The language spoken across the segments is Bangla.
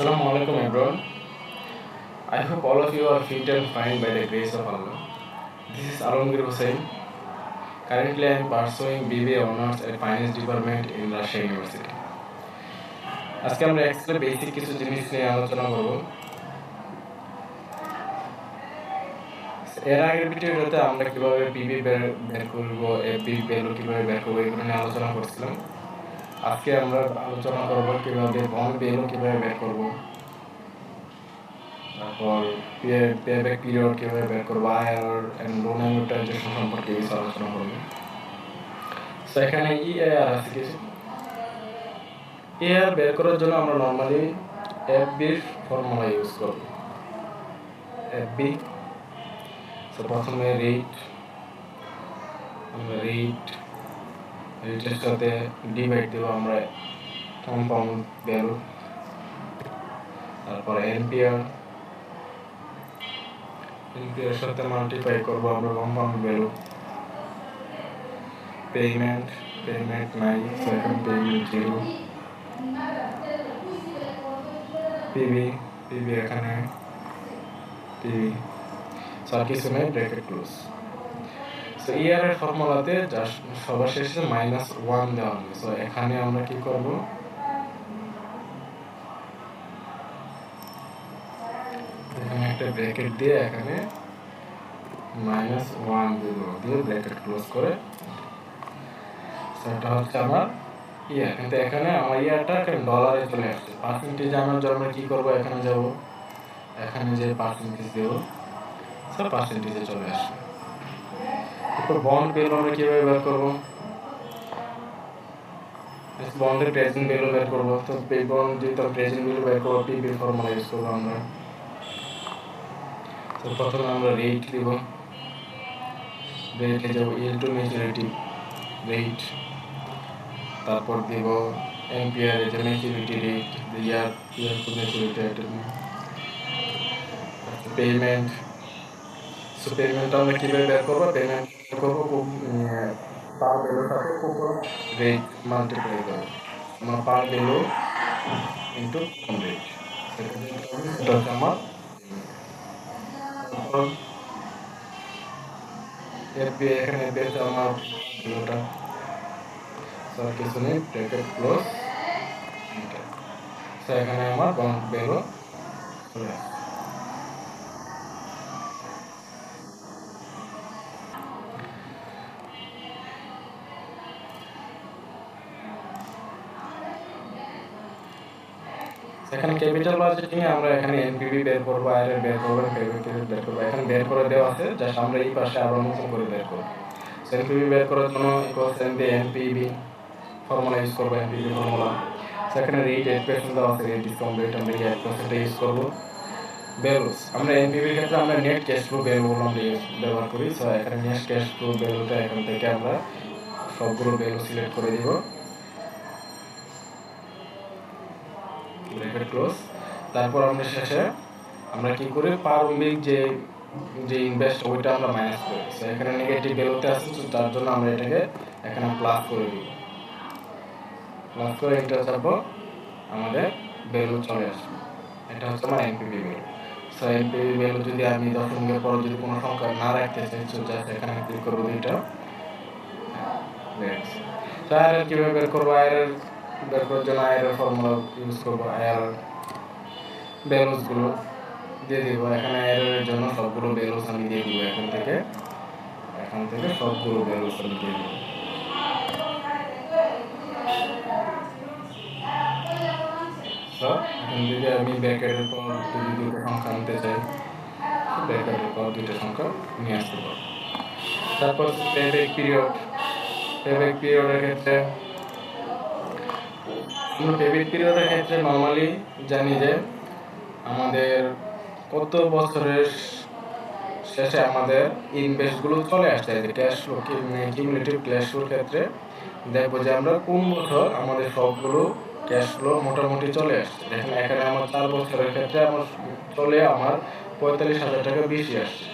Assalamu alaikum everyone. I hope all of you are fit and fine by the grace of Allah. This is Alamgir Hussain. Currently I am pursuing BBA Honors at Finance Department in Russia University. আজকে আমরা এক্সেলের বেসিক কিছু জিনিস নিয়ে আলোচনা করব এর আগের ভিডিওটাতে আমরা কীভাবে পিবি বের বের করব এফবি ভ্যালু কীভাবে বের করব এগুলো নিয়ে আলোচনা করছিলাম আজকে আমরা আলোচনা করব কীভাবে বন্ড ভ্যালু কীভাবে বের করব। তারপর পেব্যাক পিরিয়ড কীভাবে বের করব আয়ার এন্ড লোন অ্যামোর্টাইজেশন সম্পর্কে কিছু আলোচনা করব। তো এখানে ইএআর আছে কিছু? ইএআর বের করার জন্য আমরা নর্মালি এফবির ফর্মুলা ইউজ করব। এফবি তো প্রথমে রেট আমরা রেট রেটের সাথে ডিভাইড দেবো আমরা কম্পাউন্ড ভ্যালু, তারপরে এনপিআর। এনপিআর সাথে মাল্টিপ্লাই করব আমরা কম্পাউন্ড ভ্যালু। পেমেন্ট পেমেন্ট নাই second payment zero PV PV এখানে পিবি কিছু নেই ব্র্যাকেট ক্লোজ সো ইয়ার এর ফর্মুলাতে সবার শেষে মাইনাস ওয়ান দেওয়া হবে। সো এখানে আমরা কি করব? এখানে একটা ব্র্যাকেট দিয়ে এখানে মাইনাস ওয়ান দিব। দিয়ে ব্র্যাকেট ক্লোজ করে সেটা হচ্ছে আমার ইয়া কিন্তু এখানে আমার ইয়ারটা ডলারে চলে আসছে। পার্সেন্টেজ আনার জন্য আমরা কি করব? এখানে যাব। এখানে যে পার্সেন্টেজ দেবো স্যার পার্সেন্টেজে চলে আসবে। তারপর বন্ড ভ্যালু আমরা কীভাবে বের করব বন্ডের প্রেজেন্ট ভ্যালু বের করব তো বন্ড যদি তার প্রেজেন্ট ভ্যালু বের করব পিবি ফর্মুলা ইউজ করব আমরা তো প্রথমে আমরা রেট দিব রেটে যাব ইল টু ম্যাচুরিটি রেট তারপর দিব এম্পিয়ার এটা maturity rate year year to maturity payment so payment আমরা কীভাবে বের করব পেমেন্ট করব খুব পার ভ্যালুর সাথে খুব রেট মাল্টিপ্লাই করব আমরা পার ভ্যালু ইন্টু রেট সেটা হচ্ছে আমার এফবি এখানে বেশ আমার ভ্যালুটা সো কিছু এখানে ক্যাপিটাল বাজেটিং এ আমরা এখানে এনপিভি বের করব আইআর বের করব ক্যাপিটাল বের করব। এখানে বের করে দেওয়া আছে জাস্ট আমরা এই পাশে আবার নতুন করে বের করব। এনপিভি বের করার জন্য equals NP NPV formula use করব এনপিভি ফর্মুলা সেখানে রেট এইট পার্সেন্ট দেওয়া আছে রেট ডিসকাউন্ট রেট আমরা এইট পার্সেন্ট ইউজ করব। ভ্যালুস আমরা এনপিভির ক্ষেত্রে আমরা নেট ক্যাশ ফ্লো ভ্যালুগুলো ব্যবহার করি। সো এখানে নেট ক্যাশ ফ্লো ভ্যালুটা এখান থেকে আমরা সবগুলো ভ্যালু সিলেক্ট করে দিব। ব্র্যাকেট ক্লোজ তারপর আমরা শেষে আমরা কি করি? প্রারম্ভিক যে যে ইনভেস্ট ওইটা আমরা মাইনাস করি সো এখানে নেগেটিভ ভ্যালুতে আছে, তো তার জন্য আমরা এটাকে এখানে প্লাস করে দিব প্লাস করে এটা চাপবো আমাদের ভ্যালু চলে আসবে। এটা হচ্ছে আমার NPV value so NPV value যদি আমি দশমিকের পর যদি কোনো সংখ্যা না রাখতে চাই তো জাস্ট এখানে ক্লিক করব দুইটা। তো আর কীভাবে বের করব? আয়ের বের করার জন্য আয়ের ফর্মুলা ইউজ করব, আয়ার ভ্যালুসগুলো দিয়ে দিব। এখানে আয়ের জন্য সবগুলো ভ্যালুস আমি দিয়ে দিব এখান থেকে। এখান থেকে সবগুলো ভ্যালুস আমি দিয়ে দিব। যদি আমি ব্যাকেটের পর যদি দুটো সংখ্যা আনতে চাই ব্যাকেটের পর দুটো সংখ্যা নিয়ে আসতে পারব। তারপর পেব্যাক পিরিয়ড পেব্যাক পিরিয়ডের ক্ষেত্রে ডেবিট পিরিয়ডের ক্ষেত্রে নর্মালি জানি যে আমাদের কত বছরের শেষে আমাদের ইনভেস্টগুলো চলে আসছে যে ক্যাশ ফ্লো কিউমুলেটিভ ক্যাশ ফ্লোর ক্ষেত্রে। দেখব যে আমরা কোন বছর আমাদের সবগুলো ক্যাশ ফ্লো মোটামুটি চলে আসছে। দেখেন এখানে আমার চার বছরের ক্ষেত্রে আমার চলে আমার পঁয়তাল্লিশ হাজার টাকা বেশি আসছে।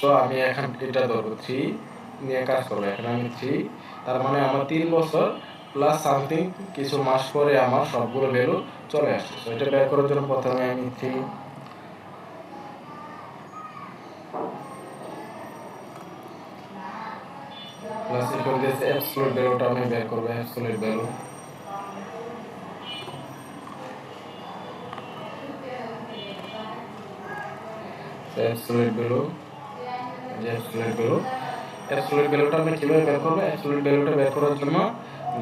তো আমি এখন এটা ধরবো থ্রি নিয়ে কাজ করব। এখানে আমি থ্রি তার মানে আমার তিন বছর প্লাস সামথিং কিছু মাস পরে আমার সবগুলো ভ্যালু চলে আসছে তো এটা বের করার জন্য প্রথমে আমি থ্রি প্লাস ইকুয়াল দিয়েছে অ্যাবসলিউট ভ্যালুটা আমি বের করব অ্যাবসলিউট ভ্যালু অ্যাবসলিউট ভ্যালু যে ভ্যালু অ্যাবসলিউট ভ্যালুটা আমি কীভাবে বের করব? অ্যাবসলিউট ভ্যালুটা বের করার জন্য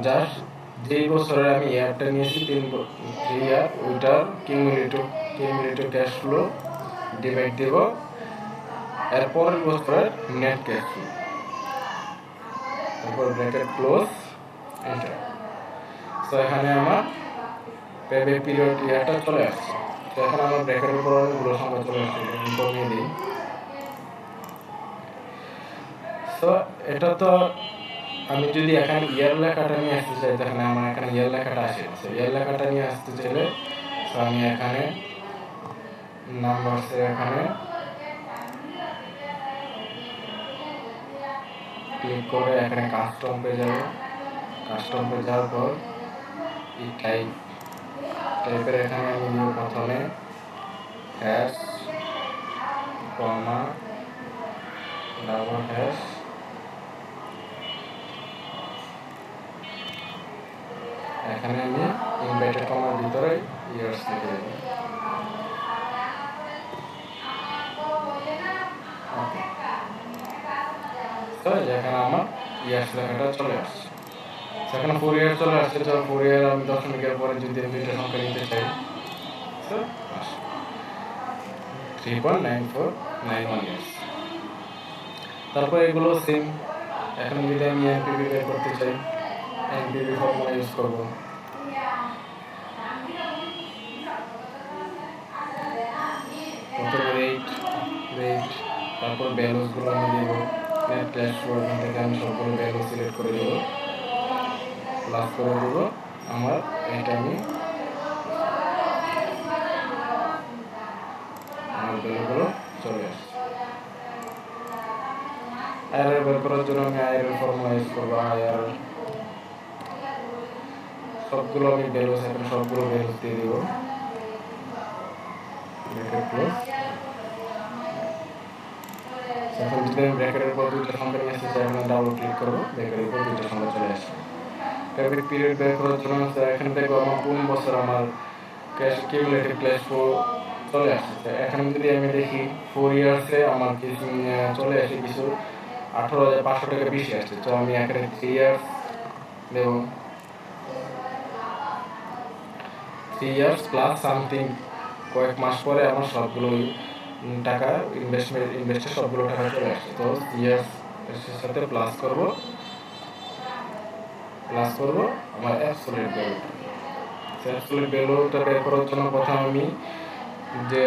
জাস্ট যেই বছরে আমি ইয়ারটা নিয়েছি, তিন থ্রি ইয়ার ওইটার cumulative cumulative cash flow divide দেব। এরপরের বছরের নেট ক্যাশ ফ্লো তারপর ব্র্যাকেট ক্লোজ এন্টার তো এখানে আমার পেবে পিরিয়ড ইয়ারটা চলে আসছে। তো এখন আমার ব্র্যাকেটের উপর অনেকগুলো সংখ্যা চলে আসছে কমিয়ে দিই। তো এটা তো আমি যদি এখানে ইয়ার লেখাটা নিয়ে আসতে চাই, তাহলে আমার এখানে ইয়ার লেখাটা আসে তো ইয়ার লেখাটা নিয়ে আসতে চাইলে আমি এখানে নাম্বারসে এখানে ক্লিক করে এখানে কাস্টম পে যাব। কাস্টম পে যাওয়ার পর, এই টাইপ টাইপের এখানে আমি দিব প্রথমে হ্যাশ কমা ডাবল হ্যাশ এখানে আমি ইনভাইটেড কমার ভিতরে ইয়ার্স লিখে দেবো তো এখানে আমার ইয়ার্স লেখাটা চলে আসছে। সেখানে ফোর ইয়ার চলে আসছে তো ফোর ইয়ার আমি দশমিকের পরে যদি দুইটা সংখ্যা নিতে চাই three point nine four nine one years তারপর এগুলো সেম এখন যদি আমি এনপিবি বের করতে চাই এনপিবি ফর্মুলা ইউজ করব প্রথমে রেট রেট তারপর ব্যালেন্সগুলো আমি দেব। নেট ফ্লো এখান থেকে আমি সবগুলো ব্যালেন্স সিলেক্ট করে দেব। প্লাস করে দেব আমার এটা আমি আমার ভ্যালুগুলো চলে আসছে। আয়ার বের করার জন্য আমি আয়ার ফর্মুলা ইউজ করব আয়ার সবগুলো আমি ব্যালেন্স এখানে সবগুলো ব্যালেন্স দিয়ে দিব। এখন যদি আমি চাই, আমি ক্লিক করব সংখ্যা চলে পিরিয়ড বের করার জন্য কোন বছর আমার চলে আসছে এখন যদি আমি দেখি ফোর ইয়ার্সে আমার কিছু চলে কিছু হাজার পাঁচশো টাকা বেশি আসছে। তো আমি এখানে থ্রি ইয়ার্স দেব। থ্রি ইয়ার্স প্লাস সামথিং কয়েক মাস পরে আমার সবগুলো টাকা ইনভেস্টমেন্ট ইনভেস্টের সবগুলো টাকা চলে আসছে তো ইয়ার্স এর সাথে প্লাস করব। প্লাস করব আমার অ্যাবসলিউট ভ্যালু অ্যাবসলিউট ভ্যালুটা বের করার জন্য প্রথম আমি যে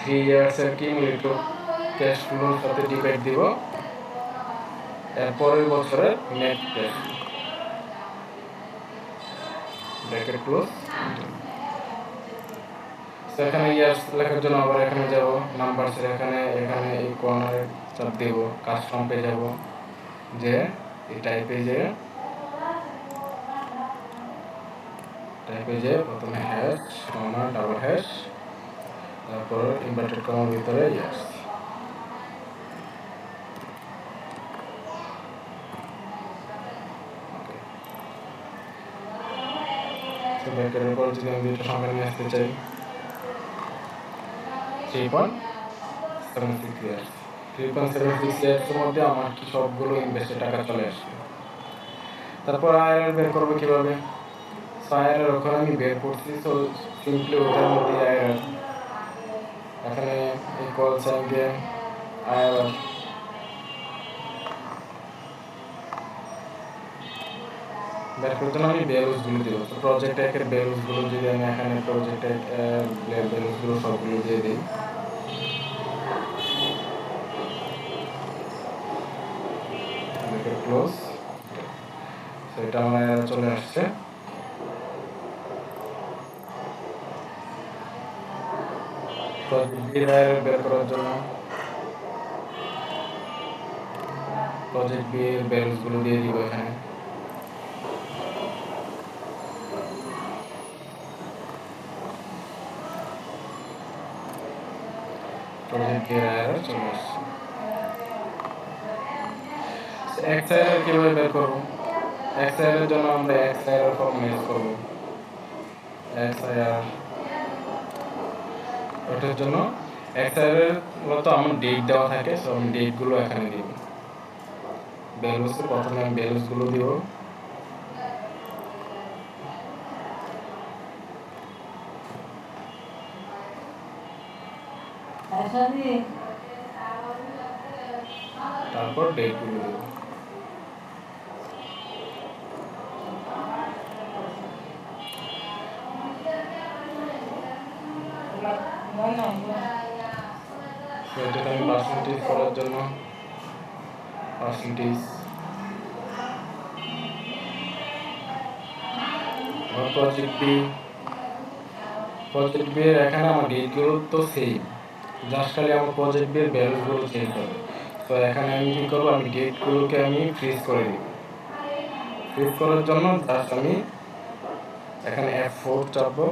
থ্রি ইয়ার্সের কিউমুলেটিভ ক্যাশ ফ্লোর সাথে ডিভাইড দিব। এরপরের বছরের নেট ক্যাশ ব্র্যাকেট ক্লোজ তো এখানে ইয়ার্স লেখার জন্য আবার এখানে যাব নাম্বারসের এখানে এখানে এই কর্নারে চাপ দেব কাস্টম পে যাব, যে এই টাইপে যে টাইপে যে প্রথমে হ্যাশ কমা ডাবল হ্যাশ তারপর ইনভার্টেড কমার ভিতরে ইয়ার্স ব্যাকের উপর যদি আমি দুটো সংখ্যা নিয়ে আসতে চাই three point three point seven মধ্যে আমার কি সবগুলো টাকা চলে আসবে তারপর আয়ার বের করব কীভাবে? সো ওখানে আমি বের করছি তো সিম্পলি ওটার মধ্যে আয়ার এখানে ইকুয়াল সাইনকে আয়ার বের করতে আমি বেলুসগুলো দিব। প্রজেক্ট একের বেলুসগুলো যদি আমি এখানে প্রজেক্ট এক বেলুসগুলো সবগুলো দিয়ে দিই ক্লোজ তো আমার চলে আসছে। বি বের করার জন্য। প্রজেক্ট বি এর ব্যালেন্সগুলো দিয়ে দিব এখানে প্রজেক্ট এর চলে আসছে এক্সের কীভাবে বের করব? এক্সের জন্য আমরা এক্সের ফর্ম ইউজ করব। এক্স আর ওটার জন্য এক্সের মূলত আমার ডেট দেওয়া থাকে সো আমি ডেটগুলো এখানে দিব। ভ্যালুস প্রথমে আমি ভ্যালুসগুলো দিব। তারপর ডেটগুলো দিব। এটাকে আমি পার্সেন্টেজ করার জন্য percentage project B project B এর এখানে আমার ডেটগুলো তো সেম জাস্ট খালি আমার প্রজেক্ট বি এর ভ্যালুগুলো চেঞ্জ হবে। তো এখানে আমি কী করব? আমি ডেটগুলোকে আমি ফ্রিজ করে দিব। ফ্রিজ করার জন্য জাস্ট আমি এখানে এফ ফোর চাপবো।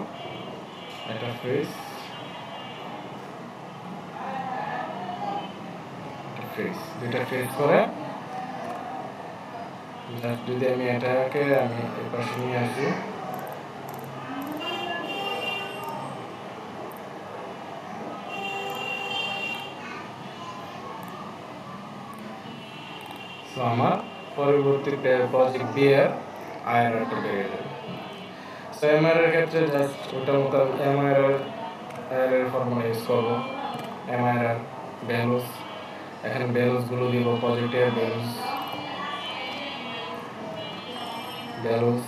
এটা ফ্রিজ ফ্রিজ দুইটা ফ্রিজ করে। যদি আমি এটাকে আমি এই পাশে নিয়ে আসি। সো আমার পরবর্তী প্রজেক্ট এর আয়ারটা বেড়ে যাবে। সো এমআর এর ক্ষেত্রে জাস্ট ওটার মতো এমআর এর ফর্মুলা ইউজ করব। এমআর এর ভ্যালুস এখানে ভ্যালুসগুলো দিব প্রজেক্টের ভ্যালুস ভ্যালুস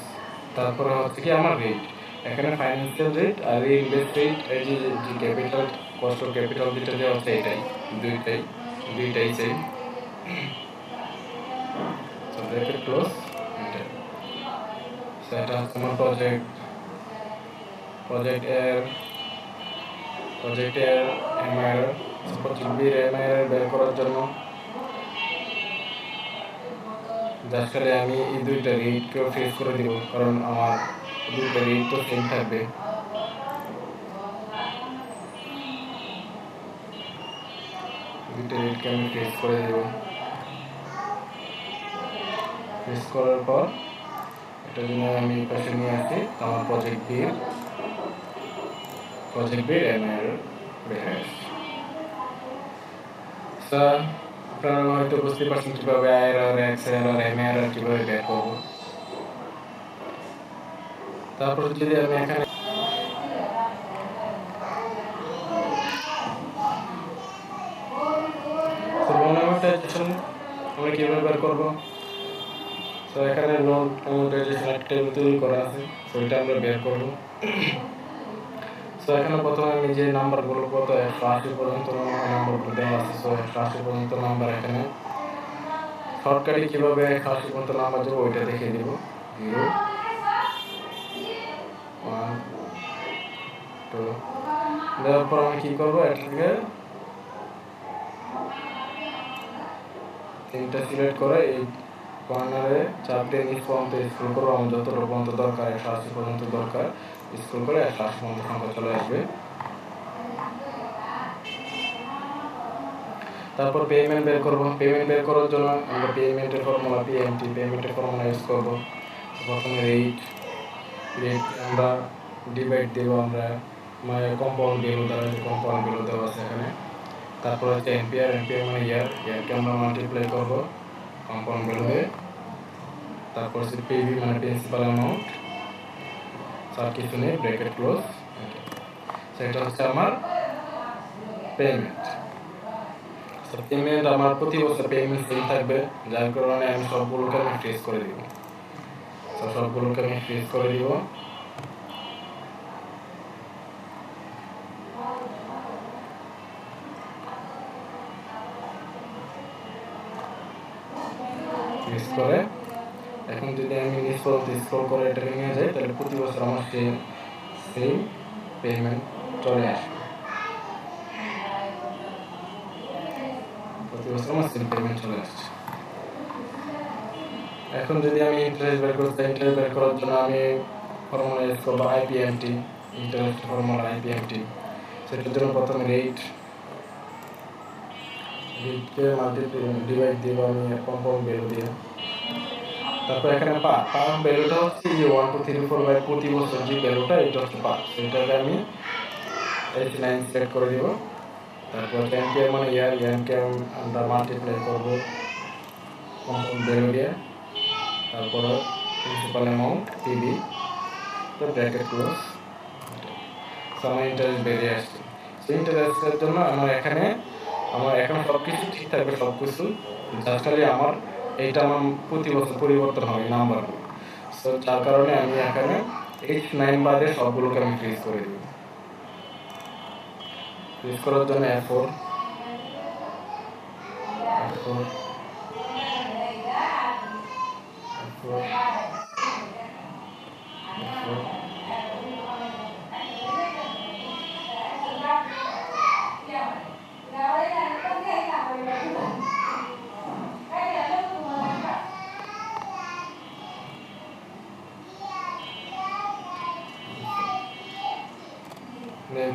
তারপরে হচ্ছে কি আমার রেট এখানে ফাইন্যান্সিয়াল রেট আর ইনভেস্ট রেট এই যে যে ক্যাপিটাল কস্ট অফ ক্যাপিটাল যেটা দেওয়া হচ্ছে এটাই, দুইটাই দুইটাই সেম ব্র্যাকেট ক্লোজ সেটা হচ্ছে আমার প্রজেক্ট প্রজেক্ট এর প্রজেক্ট এর এমআর প্রজেক্ট বি এমআর বের করার জন্য জাস্ট খালি আমি এই দুইটা রেটকেও ফেস করে দিব কারণ আমার দুইটা রেট তো সেম থাকবে দুইটা রেটকে আমি ফেস করে দেব ফেস করার পর এটা জন্য আমি পাশে নিয়ে আসি আমার project B project B MR বের হয়ে আসছে স্যার আপনারা হয়তো বুঝতে পারছেন কীভাবে আয়ের আর এক্সের আর এম এর কীভাবে বের করব। তারপর যদি আমি এখানে মনিটাইজেশন আমরা কীভাবে বের করব? তো এখানে লোন মনিটাইজেশন একটা তৈরি করা আছে তো এটা আমরা বের করব। তো এখানে প্রথমে আমি যে নাম্বারগুলো কত একশো আশি পর্যন্ত নাম্বারগুলো দেওয়া আছে। তো একশো আশি পর্যন্ত নাম্বার এখানে। শর্টকাটে কীভাবে একশো আশি পর্যন্ত নাম্বার দেবো, ওইটা দেখিয়ে দিব। Zero, one, two. দেওয়ার পর আমি কী করব এটাকে তিনটা সিলেক্ট করে এই কর্নারে চাপ দিয়ে পর্যন্ত স্ক্রল করব আমার যতটা পর্যন্ত দরকার, একশো আশি পর্যন্ত দরকার স্ক্রল করে একশো আশি পর্যন্ত সংখ্যা চলে আসবে। তারপর পেমেন্ট বের করব। পেমেন্ট বের করার জন্য আমরা পেমেন্টের ফর্মুলা পিএমটি পেমেন্টের ফর্মুলা ইউজ করব। প্রথমে রেট রেট আমরা ডিভাইড দেবো আমরা মানে কম্পাউন্ড ভ্যালু দ্বারা যে কম্পাউন্ড ভ্যালু দেওয়া আছে এখানে। তারপর হচ্ছে এনপিআর এনপিআর মানে ইয়ার ইয়ারকে আমরা মাল্টিপ্লাই করব। কম্পাউন্ড দিয়ে তারপর হচ্ছে পিভি মানে প্রিন্সিপাল অ্যামাউন্ট আর কিছু নেই ব্রেকেট ক্লোজ সেটা হচ্ছে আমার পেমেন্ট পেমেন্ট আমার প্রতি বছর পেমেন্ট সেম থাকবে, যার কারণে আমি সবগুলোকে আমি ফ্রিজ করে দিব। সবগুলোকে আমি ফ্রিজ করে দিব। ফ্রিজ করে। এখন যদি আমি স্ক্রল স্ক্রল করে এটাকে নিয়ে যাই তাহলে প্রতি বছর আমার সেম সেম পেমেন্ট চলে আসবে। প্রতি বছর আমার সেম পেমেন্ট চলে আসছে। এখন যদি আমি ইন্টারেস্ট বের করতে ইন্টারেস্ট বের করার জন্য আমি ফর্মুলা ইউজ করব আইপিএমটি ইন্টারেস্ট ফর্মুলা আইপিএমটি সেটার জন্য প্রথমে রেট রিডকে মাল্টি ডিভাইড দিব আমি কম্পাউন্ড ভ্যালু দিয়ে। তারপর এখানে পা পা ভ্যালুটা হচ্ছে যে one two three four five প্রতি বছর যে ভ্যালুটা এটা হচ্ছে পা। সেটাকে আমি এইচ নাইন সিলেক্ট করে দিব। তারপর টেনকে মানে ইয়ার ইয়ারকে আমরা মাল্টিপ্লাই করব। কম্পাউন্ড ভ্যালু দিয়ে। তারপর প্রিন্সিপাল অ্যামাউন্ট পিবি তো ব্র্যাকেট ক্লোজ সো আমার ইন্টারেস্ট বেরিয়ে আসছে। সেই ইন্টারেস্টের জন্য আমার এখানে আমার এখন সব কিছু ঠিক থাকবে সব কিছু জাস্ট খালি আমার এইটা আমার প্রতি বছর পরিবর্তন হবে নাম্বার সো যার কারণে আমি এখানে এইচ নাইন বাদে সবগুলোকে আমি ফ্রিজ করে দিব। ফ্রিজ করার জন্য F four F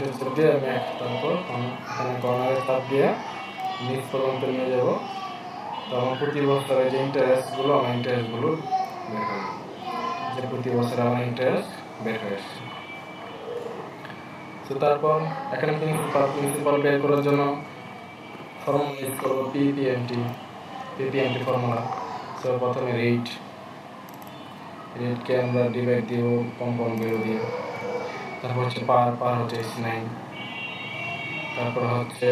F four দিয়ে আমি এক তারপর এখানে কর্নারে চাপ দিয়ে নিচ পর্যন্ত নিয়ে যাব। তো আমার প্রতি বছরের যে ইন্টারেস্টগুলো আমার ইন্টারেস্টগুলো বের হবে যে প্রতি বছর আমার ইন্টারেস্ট বের হয়ে আসছে। তো তারপর এখানে প্রিন্সিপাল প্রিন্সিপাল বের করার জন্য ফর্মুলা ইউজ করব পিপিএমটি পিপিএমটি ফর্মুলা সো প্রথমে রেট রেটকে আমরা ডিভাইড দিব কম্পাউন্ড ভ্যালু দিয়ে। তারপর হচ্ছে পার পার হচ্ছে এস নাইন তারপর হচ্ছে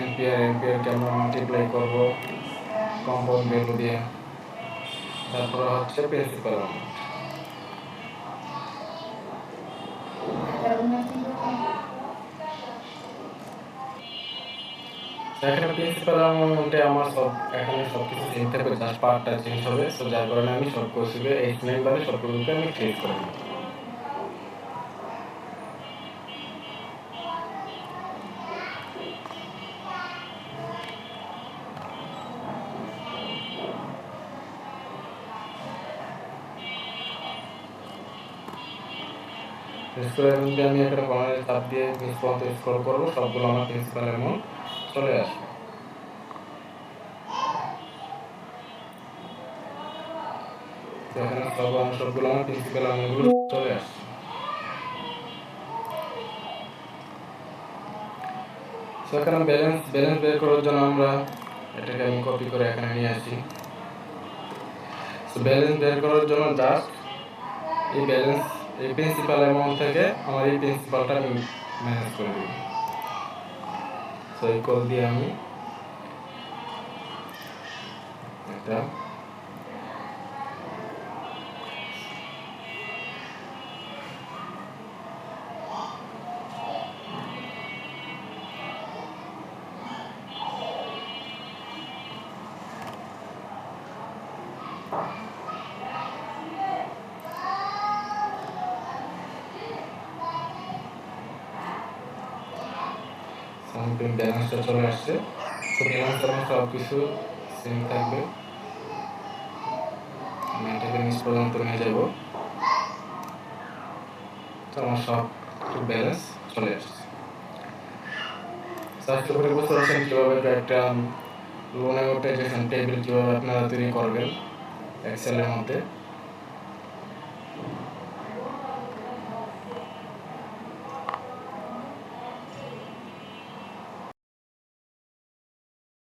এম্পিয়ার এম্পিয়ারকে আমরা মাল্টিপ্লাই করব কম্পাউন্ড ভ্যালু দিয়ে। তারপর হচ্ছে প্রিন্সিপাল এখানে প্রিন্সিপাল অ্যামাউন্টে আমার সব, এখানে সব কিছু চেঞ্জ থাকবে হবে। সো যার কারণে আমি সব কোর্সগুলো এইট নাইন বাদে সবগুলোকে আমি চেঞ্জ করে দিই স্ক্রল দিয়ে আমি এখানে কর্নারে চাপ দিয়ে নিচ পর্যন্ত স্ক্রল করব, সবগুলো আমার প্রিন্সিপাল অ্যামাউন্ট চলে আসছে ব্যালেন্স ব্যালেন্স বের করার জন্য আমরা এটাকে আমি করে এখানে নিয়ে আসি। ব্যালেন্স বের করার জন্য জাস্ট এই ব্যালেন্স এই প্রিন্সিপাল অ্যামাউন্ট থেকে আমার এই প্রিন্সিপালটা আমি ম্যানেজ করে দিই সো এই কল দিয়ে আমি একটা সামথিং ব্যালেন্সটা চলে আসছে। তো ব্যালেন্স আমার সব কিছু সেম থাকবে। আমি এটাকে নিচ পর্যন্ত নিয়ে যাব। তো আমার সব ব্যালেন্স চলে আসছে। আজকে করে বুঝতে পারছেন কীভাবে একটা লোন অ্যামোর্টাইজেশন টেবিল কীভাবে আপনারা তৈরি করবেন এক্সেলের মধ্যে।